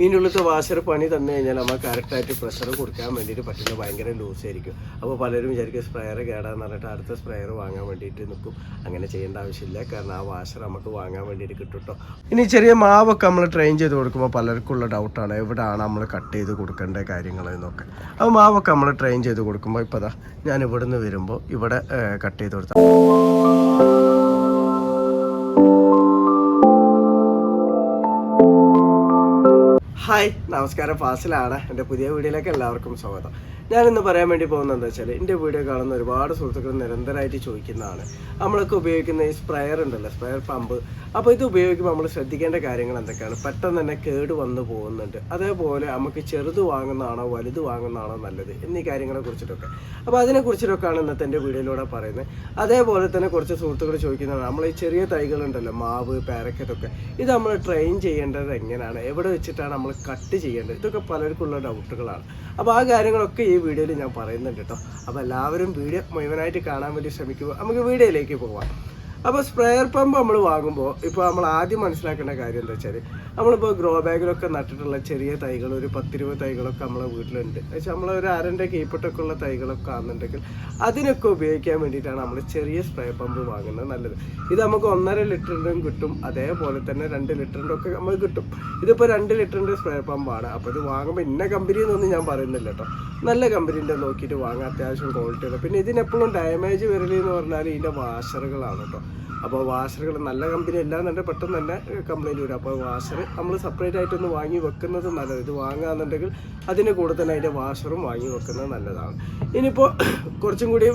ഇതിന്റെ വാഷർ പണി തന്നു കഴിഞ്ഞാൽ നമ്മൾ കറക്റ്റായിട്ട് പ്രഷർ കൊടുക്കാൻ വേണ്ടിയിട്ട് പറ്റുന്ന ഭയങ്കര ലൂസ് ആയിരിക്കും. അപ്പോൾ പലരും വിചാരിക്കും സ്പ്രെയർ കേടാന്ന് പറഞ്ഞിട്ട് അടുത്ത സ്പ്രെയർ വാങ്ങാൻ വേണ്ടിയിട്ട് നിൽക്കും. അങ്ങനെ ചെയ്യേണ്ട ആവശ്യമില്ല. കാരണം ആ വാഷർ നമുക്ക് വാങ്ങാൻ വേണ്ടിയിട്ട് കിട്ടും കേട്ടോ. ഇനി ചെറിയ മാവൊക്കെ നമ്മൾ ട്രെയിൻ ചെയ്ത് കൊടുക്കുമ്പോൾ പലർക്കുള്ള ഡൗട്ടാണ് എവിടെയാണ് നമ്മൾ കട്ട് ചെയ്ത് കൊടുക്കേണ്ട കാര്യങ്ങൾ എന്നൊക്കെ. അപ്പോൾ മാവൊക്കെ നമ്മൾ ട്രെയിൻ ചെയ്ത് കൊടുക്കുമ്പോൾ ഇപ്പോൾ ഞാൻ ഇവിടുന്ന് വരുമ്പോൾ ഇവിടെ കട്ട് ചെയ്ത് കൊടുത്ത ഹായ്. നമസ്കാരം. ഫാസിലാണ്. എന്റെ പുതിയ വീഡിയോയിലേക്ക് എല്ലാവർക്കും സ്വാഗതം. ഞാനിന്ന് പറയാൻ വേണ്ടി പോകുന്നത് എന്താ വെച്ചാൽ എന്റെ വീഡിയോ കാണുന്ന ഒരുപാട് സുഹൃത്തുക്കൾ നിരന്തരമായിട്ട് ചോദിക്കുന്നതാണ്. നമ്മളൊക്കെ ഉപയോഗിക്കുന്ന ഈ സ്പ്രയർ ഉണ്ടല്ലോ സ്പ്രയർ പമ്പ്. അപ്പോൾ ഇത് ഉപയോഗിക്കുമ്പോൾ നമ്മൾ ശ്രദ്ധിക്കേണ്ട കാര്യങ്ങൾ എന്തൊക്കെയാണ്? പെട്ടെന്ന് തന്നെ കേട് വന്നു പോകുന്നുണ്ട്. അതേപോലെ നമുക്ക് ചെറുത് വാങ്ങുന്നതാണോ വലുത് വാങ്ങുന്നതാണോ നല്ലത്? എന്നീ കാര്യങ്ങളെ കുറിച്ചിട്ടൊക്കെ. അപ്പോൾ അതിനെക്കുറിച്ചിട്ടൊക്കെയാണ് ഇന്നത്തെ എന്റെ വീഡിയോയിലൂടെ പറയുന്നത്. അതേപോലെ തന്നെ കുറച്ച് സുഹൃത്തുക്കൾ ചോദിക്കുന്നതാണ് നമ്മൾ ഈ ചെറിയ തൈകളുണ്ടല്ലോ മാവ് പാരക്കറ്റൊക്കെ ഇത് നമ്മൾ ട്രെയിൻ ചെയ്യേണ്ടത് എങ്ങനെയാണ്? എവിടെ വെച്ചിട്ടാണ് നമ്മൾ കട്ട് ചെയ്യേണ്ടത്? ഇതൊക്കെ പലർക്കുള്ള ഡൗട്ടുകളാണ്. അപ്പോൾ ആ കാര്യങ്ങളൊക്കെ ഈ വീഡിയോയിൽ ഞാൻ പറയുന്നുണ്ട് കേട്ടോ. അപ്പോൾ എല്ലാവരും വീഡിയോ മുഴുവനായിട്ട് കാണാൻ വേണ്ടി ശ്രമിക്കുക. നമുക്ക് വീഡിയോയിലേക്ക് പോവാം. അപ്പോൾ സ്പ്രെയർ പമ്പ് നമ്മൾ വാങ്ങുമ്പോൾ ഇപ്പൊ നമ്മൾ ആദ്യം മനസ്സിലാക്കേണ്ട കാര്യം എന്താ വെച്ചാൽ നമ്മളിപ്പോൾ ഗ്രോ ബാഗിലൊക്കെ നട്ടിട്ടുള്ള ചെറിയ തൈകൾ ഒരു പത്തിരുപത് തൈകളൊക്കെ നമ്മളെ വീട്ടിലുണ്ട്. വെച്ചാൽ നമ്മൾ ഒരു അരന്റെ കീപ്പട്ടൊക്കെ ഉള്ള തൈകളൊക്കെ ആണെന്നുണ്ടെങ്കിൽ അതിനൊക്കെ ഉപയോഗിക്കാൻ വേണ്ടിയിട്ടാണ് നമ്മൾ ചെറിയ സ്പ്രേ പമ്പ് വാങ്ങുന്നത് നല്ലത്. ഇത് നമുക്ക് ഒന്നര ലിറ്ററിന്റെയും കിട്ടും. അതേപോലെ തന്നെ രണ്ട് ലിറ്ററിന്റെ ഒക്കെ നമുക്ക് കിട്ടും. ഇതിപ്പോൾ രണ്ട് ലിറ്ററിന്റെ സ്പ്രേ പമ്പാണ്. അപ്പോൾ ഇത് വാങ്ങുമ്പോൾ ഇന്ന കമ്പനി എന്നൊന്നും ഞാൻ പറയുന്നില്ല കേട്ടോ. നല്ല കമ്പനീന്റെ നോക്കിയിട്ട് വാങ്ങാൻ അത്യാവശ്യം ക്വാളിറ്റി പിന്നെ ഇതിനെപ്പോഴും ഡാമേജ് വരലെന്ന് പറഞ്ഞാൽ ഇതിന്റെ വാഷറുകളാണ് കേട്ടോ. അപ്പോൾ വാഷറുകൾ നല്ല കമ്പനി അല്ലാന്നുണ്ടെങ്കിൽ പെട്ടെന്ന് തന്നെ കംപ്ലൈന്റ് വരും. അപ്പോൾ വാഷർ നമ്മൾ സെപ്പറേറ്റ് ആയിട്ടൊന്ന് വാങ്ങി വെക്കുന്നത് നല്ലത്. ഇത് വാങ്ങുകയെന്നുണ്ടെങ്കിൽ അതിന് കൂടെ തന്നെ അതിന്റെ വാഷറും വാങ്ങി വെക്കുന്നത് നല്ലതാണ്. ഇനിയിപ്പോൾ കുറച്ചും കൂടി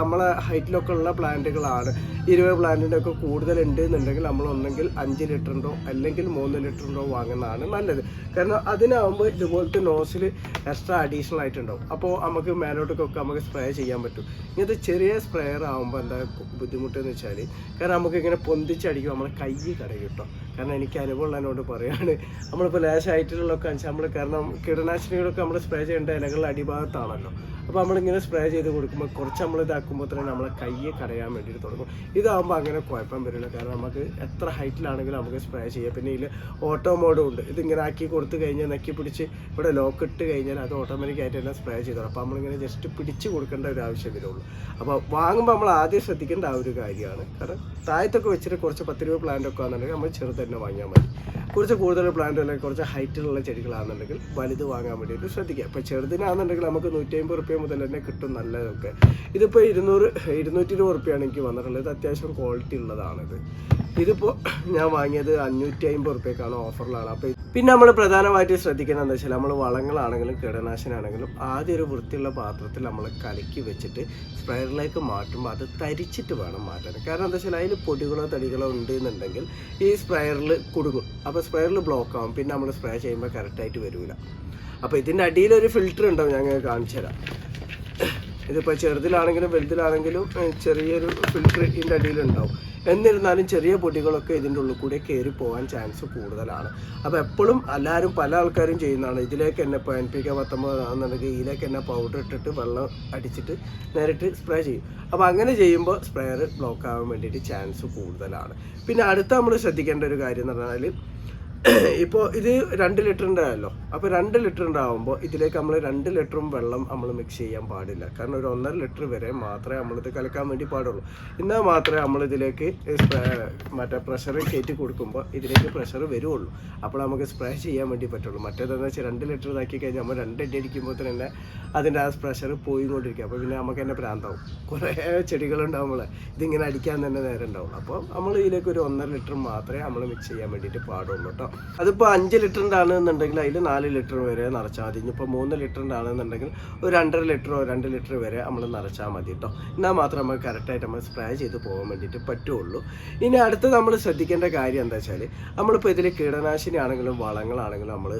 നമ്മളെ ഹൈറ്റിലൊക്കെ ഉള്ള പ്ലാന്റുകളാണ്. ഇരുപത് പ്ലാന്റിന്റെ ഒക്കെ കൂടുതൽ ഉണ്ട് എന്നുണ്ടെങ്കിൽ നമ്മൾ ഒന്നെങ്കിൽ അഞ്ച് ലിറ്ററിന്റോ അല്ലെങ്കിൽ മൂന്ന് ലിറ്ററിന്റോ വാങ്ങുന്നതാണ് നല്ലത്. കാരണം അതിനാകുമ്പോൾ ഇതുപോലത്തെ നോസിൽ എക്സ്ട്രാ അഡീഷണൽ ആയിട്ടുണ്ടാവും. അപ്പോൾ നമുക്ക് മേലോട്ടൊക്കെ നമുക്ക് സ്പ്രേ ചെയ്യാൻ പറ്റും. ഇങ്ങനത്തെ ചെറിയ സ്പ്രെയർ ആകുമ്പോൾ എന്താ ബുദ്ധിമുട്ടെന്ന് വെച്ചാൽ കാരണം നമുക്ക് ഇങ്ങനെ പൊന്തിച്ചടിക്കും. നമ്മളെ കൈ കടയും കാരണം എനിക്ക് അനുഭവമുള്ള എന്നോട് പറയാണ് നമ്മളിപ്പോൾ ലേശമായിട്ടുള്ളതൊക്കെ നമ്മൾ കാരണം കീടനാശിനികളൊക്കെ നമ്മൾ സ്പ്രേ ചെയ്യേണ്ട ഇലകളുടെ അടിഭാഗത്താണല്ലോ. അപ്പോൾ നമ്മളിങ്ങനെ സ്പ്രേ ചെയ്ത് കൊടുക്കുമ്പോൾ കുറച്ച് നമ്മൾ ഇതാക്കുമ്പോൾ തന്നെ നമ്മളെ കയ്യെ കടയാൻ വേണ്ടിയിട്ട് തുടങ്ങും. ഇതാകുമ്പോൾ അങ്ങനെ കുഴപ്പം വരില്ല. കാരണം നമുക്ക് എത്ര ഹൈറ്റിലാണെങ്കിലും നമുക്ക് സ്പ്രേ ചെയ്യാം. പിന്നെ ഇതിൽ ഓട്ടോ മോഡും ഉണ്ട്. ഇതിങ്ങനെ ആക്കി കൊടുത്തു കഴിഞ്ഞാൽ നക്കി പിടിച്ച് ഇവിടെ ലോക്ക് ഇട്ട് കഴിഞ്ഞാൽ അത് ഓട്ടോമാറ്റിക് ആയിട്ട് തന്നെ സ്പ്രേ ചെയ്തോളും. അപ്പോൾ നമ്മളിങ്ങനെ ജസ്റ്റ് പിടിച്ച് കൊടുക്കേണ്ട ഒരു ആവശ്യം വരുള്ളൂ. അപ്പോൾ വാങ്ങുമ്പോൾ നമ്മൾ ആദ്യം ശ്രദ്ധിക്കേണ്ട ആ ഒരു കാര്യമാണ്. കാരണം താഴത്തൊക്കെ വെച്ചിട്ട് കുറച്ച് പത്ത് രൂപ പ്ലാന്റ് ഒക്കെ ആണെന്നുണ്ടെങ്കിൽ നമ്മൾ ചെറുത് തന്നെ വാങ്ങിയാൽ മതി. കുറച്ച് കൂടുതൽ പ്ലാന്റ് അല്ലെങ്കിൽ കുറച്ച് ഹൈറ്റിലുള്ള ചെടികളാണെന്നുണ്ടെങ്കിൽ വലുത് വാങ്ങാൻ വേണ്ടിയിട്ട് ശ്രദ്ധിക്കുക. ഇപ്പോൾ ചെറുതിനാണെന്നുണ്ടെങ്കിൽ നമുക്ക് നൂറ്റി അമ്പത് റുപ്യ മുതൽ തന്നെ കിട്ടും നല്ലതൊക്കെ. ഇതിപ്പോൾ ഇരുന്നൂറ് ഇരുന്നൂറ്റി ഇരുപത് റുപ്യാണ് എനിക്ക് വന്നിട്ടുള്ളത്. ഇത് അത്യാവശ്യം ക്വാളിറ്റി ഉള്ളതാണിത്. ഇതിപ്പോൾ ഞാൻ വാങ്ങിയത് അഞ്ഞൂറ്റി അമ്പത് റുപ്യക്കാണ് ഓഫറിലാണ് അപ്പോൾ പിന്നെ നമ്മൾ പ്രധാനമായിട്ട് ശ്രദ്ധിക്കുന്നത് എന്താ വെച്ചാൽ നമ്മൾ വളങ്ങളാണെങ്കിലും കീടനാശിനാണെങ്കിലും ആദ്യം ഒരു വൃത്തിയുള്ള പാത്രത്തിൽ നമ്മൾ കലക്കി വെച്ചിട്ട് സ്പ്രെയറിലേക്ക് മാറ്റുമ്പോൾ അത് തരിച്ചിട്ട് വേണം മാറ്റാൻ. കാരണം എന്താ വെച്ചാൽ അതിൽ പൊടികളോ തടികളോ ഉണ്ട് എന്നുണ്ടെങ്കിൽ ഈ സ്പ്രെയറിൽ കുടുങ്ങും. അപ്പോൾ സ്പ്രെയറിൽ ബ്ലോക്ക് ആവും. പിന്നെ നമ്മൾ സ്പ്രേ ചെയ്യുമ്പോൾ കറക്റ്റായിട്ട് വരില്ല അപ്പോൾ ഇതിന്റെ അടിയിലൊരു ഫിൽറ്റർ ഉണ്ടാവും ഞാൻ കാണിച്ചു തരാം ഇതിപ്പോൾ ചെറുതിലാണെങ്കിലും വലുതിലാണെങ്കിലും ചെറിയൊരു ഫിൽറ്റർ ഇതിന്റെ അടിയിലുണ്ടാവും. എന്നിരുന്നാലും ചെറിയ പൊടികളൊക്കെ ഇതിന്റെ ഉള്ളിൽ കൂടെ കയറി പോകാൻ ചാൻസ് കൂടുതലാണ്. അപ്പോൾ എപ്പോഴും എല്ലാവരും പല ആൾക്കാരും ചെയ്യുന്നതാണ്. ഇതിലേക്ക് തന്നെ ഇപ്പോൾ എൻ പി കെ പത്തൊമ്പത് ആണെന്നുണ്ടെങ്കിൽ ഇതിലേക്ക് തന്നെ പൗഡർ ഇട്ടിട്ട് വെള്ളം അടിച്ചിട്ട് നേരിട്ട് സ്പ്രേ ചെയ്യും. അപ്പോൾ അങ്ങനെ ചെയ്യുമ്പോൾ സ്പ്രേയർ ബ്ലോക്ക് ആവാൻ വേണ്ടിയിട്ട് ചാൻസ് കൂടുതലാണ്. പിന്നെ അടുത്ത നമ്മൾ ശ്രദ്ധിക്കേണ്ട ഒരു കാര്യം എന്ന് പറഞ്ഞാൽ ഇപ്പോൾ ഇത് രണ്ട് ലിറ്ററിന്റെ ആയല്ലോ അപ്പോൾ രണ്ട് ലിറ്ററിന്റെ ആകുമ്പോൾ ഇതിലേക്ക് നമ്മൾ രണ്ട് ലിറ്ററും വെള്ളം നമ്മൾ മിക്സ് ചെയ്യാൻ പാടില്ല. കാരണം ഒരു ഒന്നര ലിറ്റർ വരെ മാത്രമേ നമ്മളിത് കലക്കാൻ വേണ്ടി പാടുള്ളൂ. എന്നാൽ മാത്രമേ നമ്മൾ ഇതിലേക്ക് മറ്റേ പ്രഷർ കയറ്റി കൊടുക്കുമ്പോൾ ഇതിലേക്ക് പ്രഷർ വരുള്ളൂ അപ്പോൾ നമുക്ക് സ്പ്രേ ചെയ്യാൻ വേണ്ടി പറ്റുള്ളൂ. മറ്റേതെന്ന് വെച്ചാൽ രണ്ട് ലിറ്റർ ഇതാക്കി കഴിഞ്ഞാൽ നമ്മൾ രണ്ട് അടി അടിക്കുമ്പോൾ തന്നെ അതിന്റെ ആ പ്രഷർ പോയിക്കൊണ്ടിരിക്കും. അപ്പോൾ പിന്നെ നമുക്ക് തന്നെ പ്രാന്താവും കുറേ ചെടികളുണ്ടാവുമ്പോൾ ഇതിങ്ങനെ അടിക്കാൻ തന്നെ നേരം ഉണ്ടാവുള്ളൂ. അപ്പോൾ നമ്മൾ ഇതിലേക്ക് ഒരു ഒന്നര ലിറ്റർ മാത്രമേ നമ്മൾ മിക്സ് ചെയ്യാൻ വേണ്ടിയിട്ട് പാടുള്ളൂ കേട്ടോ. അതിപ്പോൾ അഞ്ച് ലിറ്ററിന്റെ ആണെന്നുണ്ടെങ്കിൽ അതിൽ നാല് ലിറ്റർ വരെ നിറച്ചാൽ മതി. ഇനിയിപ്പോൾ മൂന്ന് ലിറ്ററിന്റെ ആണെന്നുണ്ടെങ്കിൽ ഒരു രണ്ടര ലിറ്ററോ രണ്ട് ലിറ്റർ വരെ നമ്മൾ നിറച്ചാൽ മതി കേട്ടോ എന്നാൽ മാത്രം നമുക്ക് കറക്റ്റായിട്ട് നമ്മൾ സ്പ്രേ ചെയ്ത് പോകാൻ വേണ്ടിയിട്ട് പറ്റുള്ളൂ. ഇനി അടുത്ത് നമ്മൾ ശ്രദ്ധിക്കേണ്ട കാര്യം എന്താ വെച്ചാൽ നമ്മളിപ്പോൾ ഇതിൽ കീടനാശിനി ആണെങ്കിലും വളങ്ങളാണെങ്കിലും നമ്മൾ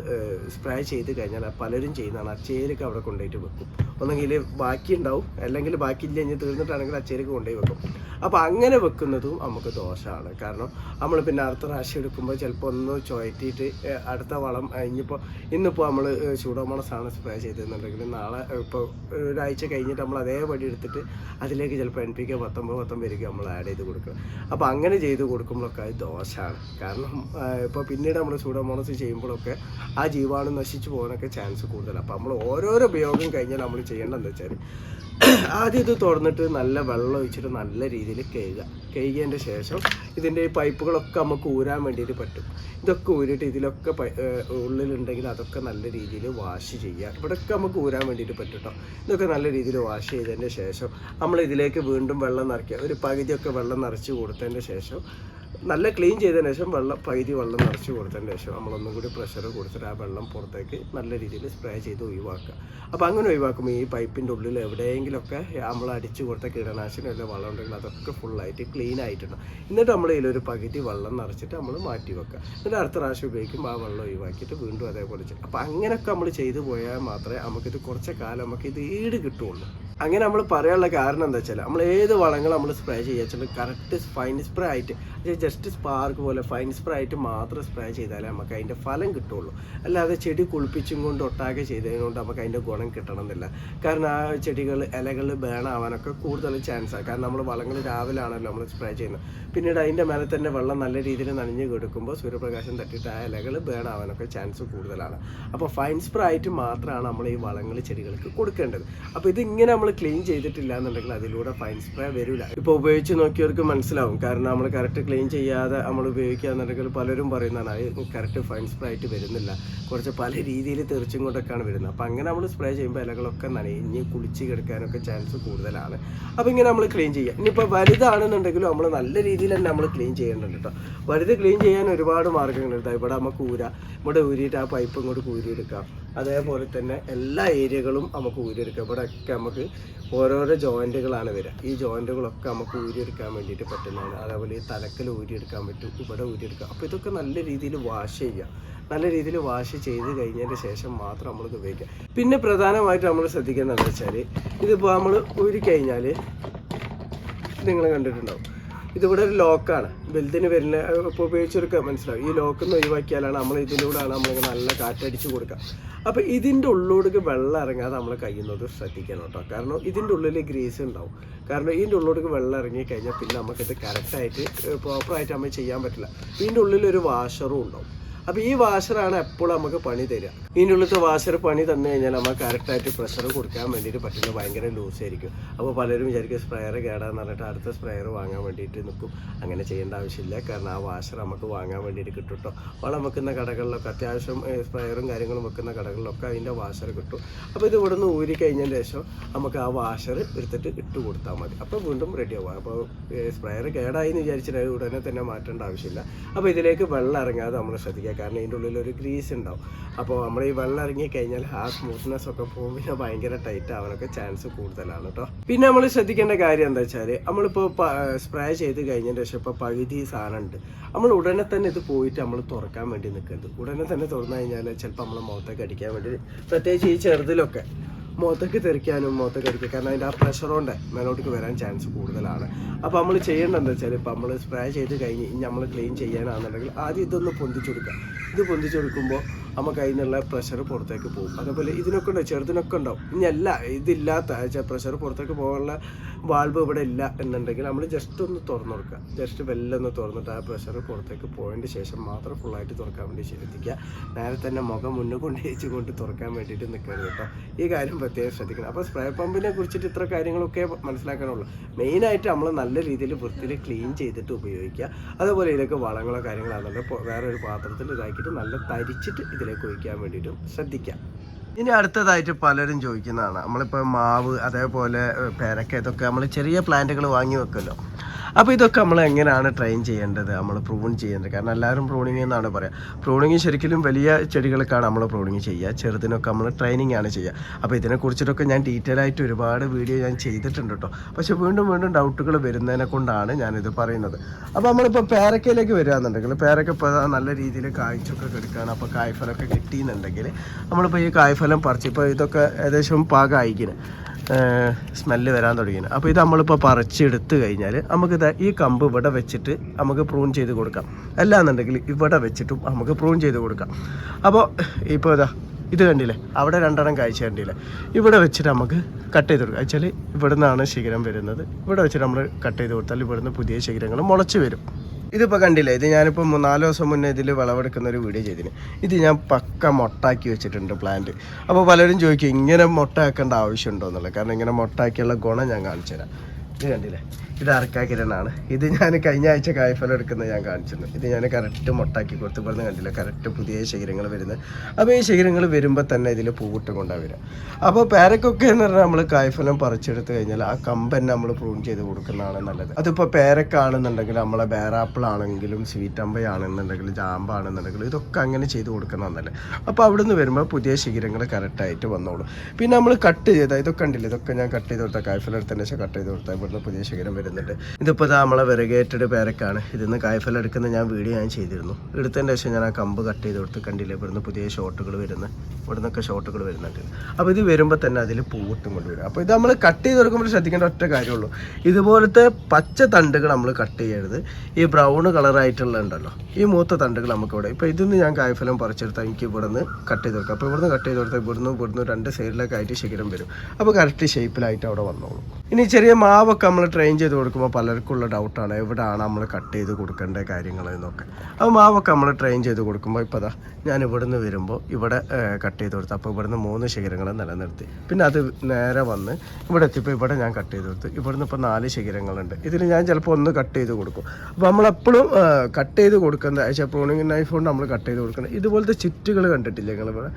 സ്പ്രേ ചെയ്ത് കഴിഞ്ഞാൽ പലരും ചെയ്യുന്നതാണ് അച്ചേരിക്ക് അവിടെ കൊണ്ടുപോയിട്ട് വെക്കും. ഒന്നെങ്കിൽ ബാക്കി ഉണ്ടാവും. അല്ലെങ്കിൽ ബാക്കി ഇല്ല തീർന്നിട്ടാണെങ്കിൽ അച്ചേരിക്ക് കൊണ്ടുപോയി വെക്കും. അപ്പോൾ അങ്ങനെ വെക്കുന്നതും നമുക്ക് ദോഷമാണ്. കാരണം നമ്മൾ പിന്നെ അടുത്ത പ്രാവശ്യം എടുക്കുമ്പോൾ ചിലപ്പോൾ ഒന്ന് ഏഹ്, അടുത്ത വളം ഇനിയിപ്പോൾ ഇന്നിപ്പോൾ നമ്മൾ ചൂടോമണസാണ് സ്പ്രേ ചെയ്തതെന്നുണ്ടെങ്കിൽ നാളെ ഇപ്പോൾ ഒരാഴ്ച കഴിഞ്ഞിട്ട് നമ്മൾ അതേപടി എടുത്തിട്ട് അതിലേക്ക് ചിലപ്പോൾ എൻ പി കെ പത്തൊമ്പത് പത്തൊമ്പതിലേക്ക് നമ്മൾ ആഡ് ചെയ്ത് കൊടുക്കുക. അപ്പോൾ അങ്ങനെ ചെയ്ത് കൊടുക്കുമ്പോഴൊക്കെ അത് ദോഷമാണ് കാരണം ഇപ്പോൾ പിന്നീട് നമ്മൾ ചൂടോമോണസ് ചെയ്യുമ്പോഴൊക്കെ ആ ജീവാണു നശിച്ചു പോകാനൊക്കെ ചാൻസ് കൂടുതലാണ് അപ്പോൾ നമ്മൾ ഓരോരോ ഉപയോഗം കഴിഞ്ഞാൽ നമ്മൾ ചെയ്യേണ്ടതെന്ന് വെച്ചാൽ ആദ്യം ഇത് തുറന്നിട്ട് നല്ല വെള്ളം ഒഴിച്ചിട്ട് നല്ല രീതിയിൽ കഴുകുക കഴുകിയതിന്റെ ശേഷം ഇതിന്റെ ഈ പൈപ്പുകളൊക്കെ നമുക്ക് ഊരാൻ വേണ്ടിയിട്ട് പറ്റും. ഇതൊക്കെ ഊരിയിട്ട് ഇതിലൊക്കെ ഉള്ളിലുണ്ടെങ്കിൽ അതൊക്കെ നല്ല രീതിയിൽ വാഷ് ചെയ്യുക. ഇവിടെയൊക്കെ നമുക്ക് ഊരാൻ വേണ്ടിയിട്ട് പറ്റും കേട്ടോ ഇതൊക്കെ നല്ല രീതിയിൽ വാഷ് ചെയ്തതിന്റെ ശേഷം നമ്മൾ ഇതിലേക്ക് വീണ്ടും വെള്ളം നിറയ്ക്കുക. ഒരു പകുതിയൊക്കെ വെള്ളം നിറച്ച് കൊടുത്തതിന്റെ ശേഷം നല്ല ക്ലീൻ ചെയ്തതിന് ശേഷം വെള്ളം പകുതി വെള്ളം നിറച്ച് കൊടുത്തതിന് ശേഷം നമ്മളൊന്നും കൂടി പ്രഷർ കൊടുത്തിട്ട് ആ വെള്ളം പുറത്തേക്ക് നല്ല രീതിയിൽ സ്പ്രേ ചെയ്ത് ഒഴിവാക്കുക. അപ്പോൾ അങ്ങനെ ഒഴിവാക്കുമ്പോൾ ഈ പൈപ്പിന്റെ ഉള്ളിൽ എവിടെയെങ്കിലുമൊക്കെ നമ്മൾ അടിച്ചു കൊടുത്ത കീടനാശിനി വല്ല വെള്ളം ഉണ്ടെങ്കിൽ അതൊക്കെ ഫുള്ളായിട്ട് ക്ലീൻ ആയിട്ടുണ്ട് എന്നിട്ട് നമ്മൾ ഇതിലൊരു പകുതി വെള്ളം നിറച്ചിട്ട് നമ്മൾ മാറ്റി വെക്കുക. എന്നിട്ട് അടുത്ത പ്രാവശ്യം ഉപയോഗിക്കുമ്പോൾ ആ വെള്ളം ഒഴിവാക്കിയിട്ട് വീണ്ടും അതേപോലെ ചെയ്യും. അപ്പോൾ അങ്ങനെയൊക്കെ നമ്മൾ ചെയ്തു പോയാൽ മാത്രമേ നമുക്കിത് കുറച്ച് കാലം നമുക്ക് ഇത് ഈട് കിട്ടുള്ളൂ. അങ്ങനെ നമ്മൾ പറയാനുള്ള കാരണം എന്താ വെച്ചാൽ നമ്മൾ ഏത് വളങ്ങൾ നമ്മൾ സ്പ്രേ ചെയ്യുക കറക്റ്റ് ഫൈൻ സ്പ്രേ ആയിട്ട് ജസ്റ്റ് സ്പാർക്ക് പോലെ ഫൈൻ സ്പ്രേ ആയിട്ട് മാത്രം സ്പ്രേ ചെയ്താലേ നമുക്ക് അതിന്റെ ഫലം കിട്ടുള്ളൂ. അല്ലാതെ ചെടി കുളിപ്പിച്ചും കൊണ്ട് ഒട്ടാകെ ചെയ്തതുകൊണ്ട് നമുക്ക് അതിന്റെ ഗുണം കിട്ടണമെന്നില്ല. കാരണം ആ ചെടികൾ ഇലകൾ ബേണാവാനൊക്കെ കൂടുതൽ ചാൻസാണ് കാരണം നമ്മൾ വളങ്ങൾ രാവിലെ ആണല്ലോ നമ്മൾ സ്പ്രേ ചെയ്യുന്നത്. പിന്നീട് അതിന്റെ മേലെ തന്നെ വെള്ളം നല്ല രീതിയിൽ നനഞ്ഞ് കിടക്കുമ്പോൾ സൂര്യപ്രകാശം തട്ടിയിട്ട് ആ ഇലകൾ ബേണാവാനൊക്കെ ചാൻസ് കൂടുതലാണ്. അപ്പോൾ ഫൈൻ സ്പ്രേ ആയിട്ട് മാത്രമാണ് നമ്മൾ ഈ വളങ്ങൾ ചെടികൾക്ക് കൊടുക്കേണ്ടത്. അപ്പോൾ ഇതിങ്ങനെ നമ്മൾ ക്ലീൻ ചെയ്തിട്ടില്ല എന്നുണ്ടെങ്കിൽ അതിലൂടെ ഫൈൻ സ്പ്രേ വരില്ല ഇപ്പോൾ ഉപയോഗിച്ച് നോക്കിയവർക്ക് മനസ്സിലാവും. കാരണം നമ്മൾ കറക്റ്റ് ക്ലീൻ ചെയ്യാതെ നമ്മൾ ഉപയോഗിക്കുക എന്നുണ്ടെങ്കിൽ പലരും പറയുന്നതാണ് അത് കറക്റ്റ് ഫൈൻ സ്പ്രേ ആയിട്ട് വരുന്നില്ല. കുറച്ച് പല രീതിയിൽ തെറിച്ചും കൊണ്ടൊക്കെയാണ് വരുന്നത്. അപ്പോൾ അങ്ങനെ നമ്മൾ സ്പ്രേ ചെയ്യുമ്പോൾ ഇലകളൊക്കെ നനഞ്ഞ് കുളിച്ച് കിടക്കാനൊക്കെ ചാൻസ് കൂടുതലാണ്. അപ്പോൾ ഇങ്ങനെ നമ്മൾ ക്ലീൻ ചെയ്യുക. ഇനിയിപ്പോൾ വലുതാണെന്നുണ്ടെങ്കിലും നമ്മൾ നല്ല രീതിയിൽ തന്നെ നമ്മൾ ക്ലീൻ ചെയ്യേണ്ടത് കേട്ടോ. വലുത് ക്ലീൻ ചെയ്യാൻ ഒരുപാട് മാർഗങ്ങളുണ്ട്. ഇവിടെ നമുക്ക് ഊര. ഇവിടെ ഊരിയിട്ട് ആ പൈപ്പ് ഇങ്ങോട്ട് ഊരിയെടുക്കാം അതേപോലെ തന്നെ എല്ലാ ഏരിയകളും നമുക്ക് ഊരിയെടുക്കാം. ഇവിടെ ഒക്കെ നമുക്ക് ഓരോരോ ജോയിന്റുകളാണ് വരിക. ഈ ജോയിന്റുകളൊക്കെ നമുക്ക് ഊരിയെടുക്കാൻ വേണ്ടിയിട്ട് പറ്റുന്നതാണ്. അതേപോലെ ഈ തലക്കൽ ഊരിയെടുക്കാൻ പറ്റും ഇവിടെ ഊരിയെടുക്കാം അപ്പോൾ ഇതൊക്കെ നല്ല രീതിയിൽ വാഷ് ചെയ്യുക. നല്ല രീതിയിൽ വാഷ് ചെയ്ത് കഴിഞ്ഞതിന് ശേഷം മാത്രം നമ്മൾ ഉപയോഗിക്കുക. പിന്നെ പ്രധാനമായിട്ട് നമ്മൾ ശ്രദ്ധിക്കുന്നത് എന്താ വെച്ചാൽ ഇതിപ്പോൾ നമ്മൾ ഊരിക്കഴിഞ്ഞാൽ നിങ്ങൾ കണ്ടിട്ടുണ്ടാവും. ഇതിവിടെ ഒരു ലോക്കാണ്. വലുതിന് വരുന്ന ഇപ്പോൾ ഉപയോഗിച്ചെടുക്കുക മനസ്സിലാവും. ഈ ലോക്ക് ഒന്ന് ഒഴിവാക്കിയാലാണ് നമ്മൾ ഇതിലൂടെയാണ് നമ്മൾ നല്ല കാറ്റടിച്ച് കൊടുക്കുക അപ്പോൾ ഇതിന്റെ ഉള്ളിലേക്ക് വെള്ളം ഇറങ്ങാതെ നമ്മൾ കഴിയുന്നത് ശ്രദ്ധിക്കണം കേട്ടോ. കാരണം ഇതിന്റെ ഉള്ളിൽ ഗ്രീസ് ഉണ്ടാവും. കാരണം ഇതിന്റെ ഉള്ളിലേക്ക് വെള്ളം ഇറങ്ങി കഴിഞ്ഞാൽ പിന്നെ നമുക്കിത് കറക്റ്റായിട്ട് പ്രോപ്പറായിട്ട് നമ്മൾ ചെയ്യാൻ പറ്റില്ല. ഇതിന്റെ ഉള്ളിൽ ഒരു വാഷറും ഉണ്ടാവും. അപ്പോൾ ഈ വാഷറാണ് എപ്പോഴും നമുക്ക് പണി തരിക. ഇതിന്റെ ഉള്ളിലത്തെ വാഷർ പണി തന്നു കഴിഞ്ഞാൽ നമുക്ക് കറക്റ്റായിട്ട് പ്രഷർ കൊടുക്കാൻ വേണ്ടിയിട്ട് പറ്റുന്നത് ഭയങ്കര ലൂസ് ആയിരിക്കും. അപ്പോൾ പലരും വിചാരിക്കും സ്പ്രെയർ കേടാന്ന് പറഞ്ഞിട്ട് അടുത്ത സ്പ്രെയർ വാങ്ങാൻ വേണ്ടിയിട്ട് നിൽക്കും. അങ്ങനെ ചെയ്യേണ്ട ആവശ്യമില്ല. കാരണം ആ വാഷർ നമുക്ക് വാങ്ങാൻ വേണ്ടിയിട്ട് കിട്ടും കേട്ടോ. വളം വെക്കുന്ന കടകളിലൊക്കെ അത്യാവശ്യം സ്പ്രെയറും കാര്യങ്ങളും വെക്കുന്ന കടകളിലൊക്കെ അതിന്റെ വാഷർ കിട്ടും. അപ്പോൾ ഇത് ഇവിടെ നിന്ന് ഊരി കഴിഞ്ഞതിന് ശേഷം നമുക്ക് ആ വാഷർ എടുത്തിട്ട് ഇട്ട് കൊടുത്താൽ മതി. അപ്പോൾ വീണ്ടും റെഡിയാവും അപ്പോൾ സ്പ്രെയർ കേടായി എന്ന് വിചാരിച്ചിട്ട് ഉടനെ തന്നെ മാറ്റേണ്ട ആവശ്യമില്ല. അപ്പോൾ ഇതിലേക്ക് വെള്ളം ഇറങ്ങാതെ നമ്മൾ ശ്രദ്ധിക്കുക. കാരണം ഇതിന്റെ ഉള്ളിൽ ഒരു ഗ്രീസ് ഉണ്ടാവും. അപ്പോൾ നമ്മൾ ഈ വെള്ളം ഇറങ്ങി കഴിഞ്ഞാൽ ആ സ്മൂത്ത്നെസ് ഒക്കെ പോകും. പിന്നെ ഭയങ്കര ടൈറ്റ് ആവാനൊക്കെ ചാൻസ് കൂടുതലാണ് കേട്ടോ. പിന്നെ നമ്മൾ ശ്രദ്ധിക്കേണ്ട കാര്യം എന്താ വെച്ചാൽ നമ്മളിപ്പോൾ സ്പ്രേ ചെയ്ത് കഴിഞ്ഞതിന് ശേഷം ഇപ്പോൾ പകുതി സാധനം ഉണ്ട്. നമ്മൾ ഉടനെ തന്നെ ഇത് പോയിട്ട് നമ്മൾ തുറക്കാൻ വേണ്ടി നിൽക്കരുത് ഉടനെ തന്നെ തുറന്നു കഴിഞ്ഞാൽ ചിലപ്പോൾ നമ്മളെ മുഖത്തേക്ക് അടിക്കാൻ വേണ്ടി പ്രത്യേകിച്ച് ഈ ചെറുതിലൊക്കെ. മുഖത്തേക്ക് തെറിക്കാനും മുഖത്തേക്ക് അടിക്കുക കാരണം അതിന്റെ ആ പ്രഷർ കൊണ്ട് മേലോട്ടേക്ക് വരാൻ ചാൻസ് കൂടുതലാണ്. അപ്പോൾ നമ്മൾ ചെയ്യേണ്ടത് എന്താ വെച്ചാൽ ഇപ്പോൾ നമ്മൾ സ്പ്രേ ചെയ്ത് കഴിഞ്ഞ് ഇനി നമ്മൾ ക്ലീൻ ചെയ്യാനാണെന്നുണ്ടെങ്കിൽ ആദ്യം ഇതൊന്ന് പൊന്തിച്ചെടുക്കുക ഇത് പൊന്തിച്ചു കൊടുക്കുമ്പോൾ നമുക്ക് അതിനുള്ള പ്രഷർ പുറത്തേക്ക് പോകും. അതേപോലെ ഇതിനൊക്കെ ഉണ്ടാവും ചെറുതിനൊക്കെ ഉണ്ടാവും ഇനി അല്ല ഇതില്ലാത്ത പ്രഷർ പുറത്തേക്ക് പോകാനുള്ള വാൾവ് ഇവിടെ ഇല്ല എന്നുണ്ടെങ്കിൽ നമ്മൾ ജസ്റ്റ് ഒന്ന് തുറന്നു കൊടുക്കുക. ജസ്റ്റ് വെല്ലൊന്ന് തുറന്നിട്ട് ആ പ്രഷർ പുറത്തേക്ക് പോയതിന് ശേഷം മാത്രം ഫുള്ളായിട്ട് തുറക്കാൻ വേണ്ടി ശ്രദ്ധിക്കുക നേരെ തന്നെ മുഖം മുന്നിൽ കൊണ്ടുവച്ച് കൊണ്ട് തുറക്കാൻ വേണ്ടിയിട്ട് നിൽക്കരുത് കേട്ടോ. ഈ കാര്യം പ്രത്യേകം ശ്രദ്ധിക്കണം. അപ്പോൾ സ്പ്രേ പമ്പിനെ കുറിച്ചിട്ട് ഇത്ര കാര്യങ്ങളൊക്കെ മനസ്സിലാക്കാനുള്ളൂ. മെയിനായിട്ട് നമ്മൾ നല്ല രീതിയിൽ വൃത്തിയിൽ ക്ലീൻ ചെയ്തിട്ട് ഉപയോഗിക്കുക. അതുപോലെ ഇതിലേക്ക് വളങ്ങളോ കാര്യങ്ങളാണെന്നുണ്ടെങ്കിൽ വേറെ ഒരു പാത്രത്തിൽ ഇതാക്കിയിട്ട് നല്ല തരിച്ചിട്ട് ഇതിലേക്ക് ഒഴിക്കാൻ വേണ്ടിയിട്ടും ശ്രദ്ധിക്കാം. ഇനി അടുത്തതായിട്ട് പലരും ചോദിക്കുന്നതാണ്. നമ്മളിപ്പോൾ മാവ് അതേപോലെ പേരക്ക ഇതൊക്കെ നമ്മൾ ചെറിയ പ്ലാന്റുകൾ വാങ്ങി വെക്കുമല്ലോ. അപ്പോൾ ഇതൊക്കെ നമ്മൾ എങ്ങനെയാണ് ട്രെയിൻ ചെയ്യേണ്ടത്? നമ്മൾ പ്രൂൺ ചെയ്യേണ്ടത്? കാരണം എല്ലാവരും പ്രൂണിങ് എന്നാണ് പറയുക പ്രൂണിങ് ശരിക്കും വലിയ ചെടികൾക്കാണ് നമ്മൾ പ്രൂണിങ് ചെയ്യുക. ചെറുതിനൊക്കെ നമ്മൾ ട്രെയിനിങ് ആണ് ചെയ്യുക. അപ്പോൾ ഇതിനെക്കുറിച്ചിട്ടൊക്കെ ഞാൻ ഡീറ്റെയിൽ ആയിട്ട് ഒരുപാട് വീഡിയോ ഞാൻ ചെയ്തിട്ടുണ്ട് കേട്ടോ പക്ഷെ വീണ്ടും വീണ്ടും ഡൗട്ടുകൾ വരുന്നതിനെ കൊണ്ടാണ് ഞാനിത് പറയുന്നത്. അപ്പോൾ നമ്മളിപ്പോൾ പേരക്കയിലേക്ക് വരികയാണെന്നുണ്ടെങ്കിൽ പേരക്ക ഇപ്പോൾ നല്ല രീതിയിൽ കായ്ച്ചൊക്കെ കിടക്കുകയാണ് അപ്പോൾ കായ്ഫലമൊക്കെ കിട്ടിയെന്നുണ്ടെങ്കിൽ നമ്മളിപ്പോൾ ഈ കായ്ഫലം പറിച്ച് ഇപ്പോൾ ഇതൊക്കെ ഏകദേശം പാകമായിക്കിന് സ്മെല്ല് വരാൻ തുടങ്ങി അപ്പോൾ ഇത് നമ്മളിപ്പോൾ പറിച്ചെടുത്ത് കഴിഞ്ഞാൽ നമുക്ക് ഈ കമ്പ് ഇവിടെ വെച്ചിട്ട് നമുക്ക് പ്രൂൺ ചെയ്ത് കൊടുക്കാം. അല്ലാന്നുണ്ടെങ്കിൽ ഇവിടെ വെച്ചിട്ടും നമുക്ക് പ്രൂൺ ചെയ്ത് കൊടുക്കാം. അപ്പോൾ ഇപ്പോൾ ഇതാ ഇത് കണ്ടില്ലേ? അവിടെ രണ്ടെണ്ണം കാഴ്ച കണ്ടില്ലേ? ഇവിടെ വെച്ചിട്ട് നമുക്ക് കട്ട് ചെയ്ത് കൊടുക്കാം. വെച്ചാൽ ഇവിടെ നിന്നാണ് ശിഖരം വരുന്നത്. ഇവിടെ വെച്ചിട്ട് നമ്മൾ കട്ട് ചെയ്ത് കൊടുത്താൽ ഇവിടുന്ന് പുതിയ ശിഖരങ്ങൾ മുളച്ച് വരും. ഇതിപ്പോൾ കണ്ടില്ലേ? ഇത് ഞാനിപ്പോൾ മൂന്നാൽ ദിവസം മുന്നേ ഇതിൽ വിളവെടുക്കുന്ന ഒരു വീഡിയോ ചെയ്തിന്. ഇത് ഞാൻ പക്ക മൊട്ടാക്കി വെച്ചിട്ടുണ്ട് പ്ലാന്റ് അപ്പോൾ പലരും ചോദിക്കും ഇങ്ങനെ മൊട്ടയാക്കേണ്ട ആവശ്യമുണ്ടോ എന്നുള്ളത്? കാരണം ഇങ്ങനെ മൊട്ടാക്കിയുള്ള ഗുണം ഞാൻ കാണിച്ചു തരാം ഇത് കണ്ടില്ലേ? ഇത് അറക്കാക്കിരനാണ് ഇത് ഞാൻ കഴിഞ്ഞ ആഴ്ച കായ്ഫലം എടുക്കുന്നത് ഞാൻ കാണിച്ചിരുന്നു. ഇത് ഞാൻ കറക്റ്റ് മുട്ടാക്കി കൊടുത്ത് പറഞ്ഞ് കണ്ടില്ല? കറക്റ്റ് പുതിയ ശരീരങ്ങൾ വരുന്നത്. അപ്പോൾ ഈ ശരീരങ്ങൾ വരുമ്പോൾ തന്നെ ഇതിൽ പൂവിട്ട് കൊണ്ടാണ് വരിക. അപ്പോൾ പേരക്കൊക്കെ എന്ന് പറഞ്ഞാൽ നമ്മൾ കായ്ഫലം പറിച്ചെടുത്ത് കഴിഞ്ഞാൽ ആ കമ്പ് തന്നെ നമ്മൾ പ്രൂൺ ചെയ്ത് കൊടുക്കുന്നതാണ് നല്ലത്. അതിപ്പോൾ പേരക്കാണെന്നുണ്ടെങ്കിൽ നമ്മളെ ബേറാപ്പിൾ ആണെങ്കിലും സ്വീറ്റ് അമ്പയാണെന്നുണ്ടെങ്കിൽ ജാമ്പാണെന്നുണ്ടെങ്കിൽ ഇതൊക്കെ അങ്ങനെ ചെയ്ത് കൊടുക്കുന്നതാണ് നല്ലത്. അപ്പോൾ അവിടെ നിന്ന് വരുമ്പോൾ പുതിയ ശിഖരങ്ങൾ കറക്റ്റായിട്ട് വന്നോളും. പിന്നെ നമ്മൾ കട്ട് ചെയ്ത ഇതൊക്കെ ഉണ്ടല്ലോ ഇതൊക്കെ ഞാൻ കട്ട് ചെയ്ത് കൊടുത്താൽ കായ്ഫലം എടുത്തതിന് ശേഷം കട്ട് ചെയ്ത് കൊടുത്താൽ ഇവിടുന്ന് പുതിയ ശിഖരം വരുന്നുണ്ട് ഇതിപ്പോൾ ഇതാ നമ്മളെ വെറുകേറ്റഡ് പേരക്കാണ്. ഇതിന്ന് കായ്ഫലം എടുക്കുന്ന ഞാൻ വീഡിയോ ഞാൻ ചെയ്തിരുന്നു. എടുത്തതിന്റെ ശേഷം ഞാൻ ആ കമ്പ് കട്ട് ചെയ്ത് കൊടുത്ത് കണ്ടില്ലേ ഇവിടുന്ന് പുതിയ ഷോട്ടുകൾ വരുന്ന ഇവിടുന്നൊക്കെ ഷോട്ടുകൾ വരുന്നുണ്ട്. അപ്പോൾ ഇത് വരുമ്പോൾ തന്നെ അതിൽ പൂവിട്ടും കൊണ്ടുവരും. അപ്പോൾ ഇത് നമ്മൾ കട്ട് ചെയ്ത് കൊടുക്കുമ്പോൾ ശ്രദ്ധിക്കേണ്ട ഒറ്റ കാര്യമുള്ളൂ. ഇതുപോലത്തെ പച്ച തണ്ടുകൾ നമ്മൾ കട്ട് ചെയ്യരുത്. ഈ ബ്രൗൺ കളറായിട്ടുള്ള ഉണ്ടല്ലോ ഈ മൂത്ത തണ്ടുകൾ നമുക്ക് ഇവിടെ. ഇപ്പോൾ ഇതിന്ന് ഞാൻ കായ്ഫലം പറിച്ചെടുത്താൽ എനിക്ക് ഇവിടുന്ന് കട്ട് ചെയ്ത് കൊടുക്കാം. അപ്പോൾ ഇവിടുന്ന് കട്ട് ചെയ്ത് കൊടുത്താൽ ഇവിടുന്ന് ഇവിടുന്ന് രണ്ട് സൈഡിലൊക്കെ ആയിട്ട് ശിഖരം വരും. അപ്പോൾ കറക്റ്റ് ഷേപ്പിലായിട്ട് അവിടെ വന്നോളും. ഇനി ചെറിയ മാവൊക്കെ നമ്മൾ ട്രെയിൻ ചെയ്ത് കൊടുക്കുമ്പോൾ പലർക്കുള്ള ഡൗട്ടാണ് എവിടെയാണ് നമ്മൾ കട്ട് ചെയ്ത് കൊടുക്കേണ്ട കാര്യങ്ങൾ എന്നൊക്കെ. അപ്പോൾ മാവൊക്കെ നമ്മൾ ട്രെയിൻ ചെയ്ത് കൊടുക്കുമ്പോൾ ഇപ്പോൾ അതാ ഞാൻ ഇവിടുന്ന് വരുമ്പോൾ ഇവിടെ കട്ട് ചെയ്ത് കൊടുത്തു. അപ്പോൾ ഇവിടുന്ന് മൂന്ന് ശിഖരങ്ങൾ നിലനിർത്തി. പിന്നെ അത് നേരെ വന്ന് ഇവിടെ എത്തിയപ്പോൾ ഇവിടെ ഞാൻ കട്ട് ചെയ്ത് കൊടുത്തു. ഇവിടുന്ന് ഇപ്പോൾ നാല് ശിഖരങ്ങളുണ്ട്. ഇതിൽ ഞാൻ ചിലപ്പോൾ ഒന്ന് കട്ട് ചെയ്ത് കൊടുക്കും. അപ്പോൾ നമ്മളെപ്പോഴും കട്ട് ചെയ്ത് കൊടുക്കുന്നത് പക്ഷേ പ്രൂണിങ് നൈഫ് കൊണ്ട് നമ്മൾ കട്ട് ചെയ്ത് കൊടുക്കണം ഇതുപോലത്തെ ചുറ്റുകൾ കണ്ടിട്ടില്ലേ നിങ്ങൾ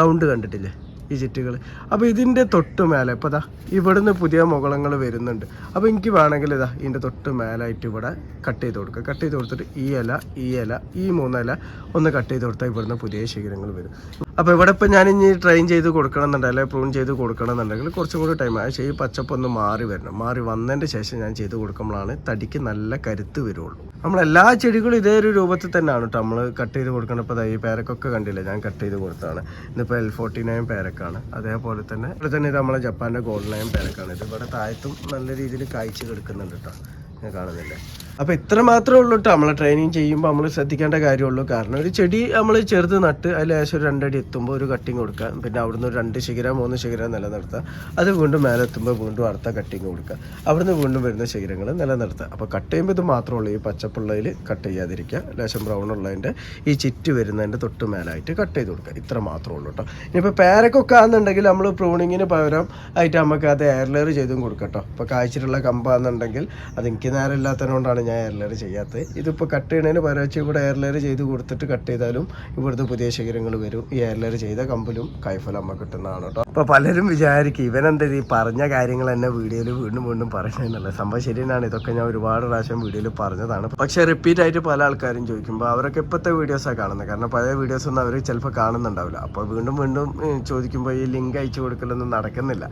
റൗണ്ട് കണ്ടിട്ടില്ലേ? ഈ ചിറ്റുകൾ അപ്പോൾ ഇതിന്റെ തൊട്ട് മേലെ ഇപ്പോൾ ഇതാ ഇവിടുന്ന് പുതിയ മുകളങ്ങൾ വരുന്നുണ്ട്. അപ്പോൾ എനിക്ക് വേണമെങ്കിൽ ഇതാ ഇതിന്റെ തൊട്ട് മേലായിട്ട് ഇവിടെ കട്ട് ചെയ്ത് കൊടുക്കുക കട്ട് ചെയ്ത് കൊടുത്തിട്ട് ഈ ഇല ഈ ഇല ഈ മൂന്നില ഒന്ന് കട്ട് ചെയ്ത് കൊടുത്താൽ ഇവിടുന്ന് പുതിയ ശിഖരങ്ങൾ വരും. അപ്പോൾ ഇവിടെ ഇപ്പോൾ ഞാൻ ഇനി ട്രെയിൻ ചെയ്ത് കൊടുക്കണം എന്നുണ്ടെങ്കിൽ അല്ലെങ്കിൽ പ്രൂൺ ചെയ്ത് കൊടുക്കണം എന്നുണ്ടെങ്കിൽ കുറച്ചും കൂടി ടൈം പക്ഷേ ഈ പച്ചപ്പൊന്ന് മാറി വരണം. മാറി വന്നതിന്റെ ശേഷം ഞാൻ ചെയ്ത് കൊടുക്കുമ്പോഴാണ് തടിക്ക് നല്ല കരുത്ത് വരുള്ളൂ. നമ്മളെല്ലാ ചെടികളും ഇതേ ഒരു രൂപത്തിൽ തന്നെയാണ് കേട്ടോ. നമ്മൾ കട്ട് ചെയ്ത് കൊടുക്കണം ഇപ്പോൾ ഈ പേരക്കൊക്കെ കണ്ടില്ല? ഞാൻ കട്ട് ചെയ്ത് കൊടുത്താണ് ഇന്നിപ്പോൾ എൽ ഫോർട്ടി നയൻ പേരക്കാണ്. അതേപോലെ തന്നെ ഇവിടെ തന്നെ ഇത് നമ്മളെ ജപ്പാന്റെ ഗോൾഡ് നയൻ പേരക്കാണ്. ഇത് ഇവിടെ താഴത്തും നല്ല രീതിയിൽ കായ്ച്ച് കിടക്കുന്നുണ്ട് കേട്ടോ. ഞാൻ കാണുന്നില്ലേ? അപ്പോൾ ഇത്ര മാത്രമേ ഉള്ളൂ കേട്ടോ നമ്മളെ ട്രെയിനിങ് ചെയ്യുമ്പോൾ നമ്മൾ ശ്രദ്ധിക്കേണ്ട കാര്യമുള്ളൂ. കാരണം ഒരു ചെടി നമ്മൾ ചെറുത് നട്ട് അതിൽ ഏകദേശം ഒരു രണ്ടടി എത്തുമ്പോൾ ഒരു കട്ടിങ് കൊടുക്കുക. പിന്നെ അവിടുന്ന് ഒരു രണ്ട് ശിഖരം മൂന്ന് ശിഖരം നിലനിർത്തുക. അത് വീണ്ടും മേലെ എത്തുമ്പോൾ വീണ്ടും അടുത്ത കട്ടിങ് കൊടുക്കുക. അവിടുന്ന് വീണ്ടും വരുന്ന ശിഖരങ്ങൾ നിലനിർത്തുക. അപ്പോൾ കട്ട് ചെയ്യുമ്പോൾ ഇത് മാത്രമേ ഉള്ളൂ. ഈ പച്ചപ്പുള്ളതിൽ കട്ട് ചെയ്യാതിരിക്കുക. ലേശം ബ്രൗൺ ഉള്ളതിന്റെ ഈ ചിറ്റ് വരുന്നതിന്റെ തൊട്ട് മേലായിട്ട് കട്ട് ചെയ്ത് കൊടുക്കുക. ഇത്ര മാത്രമേ ഉള്ളൂ കേട്ടോ ഇനിയിപ്പോൾ പേരക്കൊക്കെ ആണെന്നുണ്ടെങ്കിൽ നമ്മൾ പ്രൂണിങ്ങിന് പകരം ആയിട്ട് നമുക്ക് അത് എയർ ലെയർ ചെയ്തും കൊടുക്കട്ടോ കേട്ടോ ഇപ്പോൾ കായ്ച്ചിട്ടുള്ള കമ്പാണെന്നുണ്ടെങ്കിൽ അത് എനിക്ക് നേരം ഇല്ലാത്തതുകൊണ്ടാണ് ഞാൻ എയർ ലെയർ ചെയ്യാത്തത്. ഇതിപ്പോൾ കട്ട് ചെയ്യണതിന് പകരം ഇവിടെ എയർ ലെയർ ചെയ്ത് കൊടുത്തിട്ട് കട്ട് ചെയ്താലും ഇവിടുത്തെ പുതിയ ശേഖരങ്ങൾ വരും. ഈ എയർ ലെയർ ചെയ്ത കമ്പലും കൈഫലം അമ്മ കിട്ടുന്നതാണ് കേട്ടോ. അപ്പോൾ പലരും വിചാരിക്കും ഇവനെന്താ ഈ പറഞ്ഞ കാര്യങ്ങൾ തന്നെ വീഡിയോയിൽ വീണ്ടും വീണ്ടും പറയുന്നതെന്നല്ല സംഭവം ശരിയാണ് ഇതൊക്കെ ഞാൻ ഒരുപാട് പ്രാവശ്യം വീഡിയോയിൽ പറഞ്ഞതാണ്. പക്ഷേ റിപ്പീറ്റ് ആയിട്ട് പല ആൾക്കാരും ചോദിക്കുമ്പോൾ അവരൊക്കെ ഇപ്പോഴത്തെ വീഡിയോസാണ് കാണുന്നത്. കാരണം പഴയ വീഡിയോസ് ഒന്നും അവർ ചിലപ്പോൾ കാണുന്നുണ്ടാവില്ല. അപ്പോൾ വീണ്ടും വീണ്ടും ചോദിക്കുമ്പോൾ ഈ ലിങ്ക് അയച്ചു കൊടുക്കലൊന്നും നടക്കുന്നില്ല.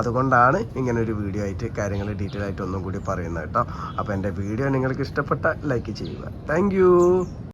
അതുകൊണ്ടാണ് ഇങ്ങനെ ഒരു വീഡിയോ ആയിട്ട് കാര്യങ്ങൾ ഡീറ്റെയിൽ ആയിട്ട് ഒന്നും കൂടി പറയുന്നത് കേട്ടോ. അപ്പോൾ എന്റെ വീഡിയോ നിങ്ങൾക്ക് ഇഷ്ടപ്പെട്ട ലൈക്ക് ചെയ്യുക. താങ്ക്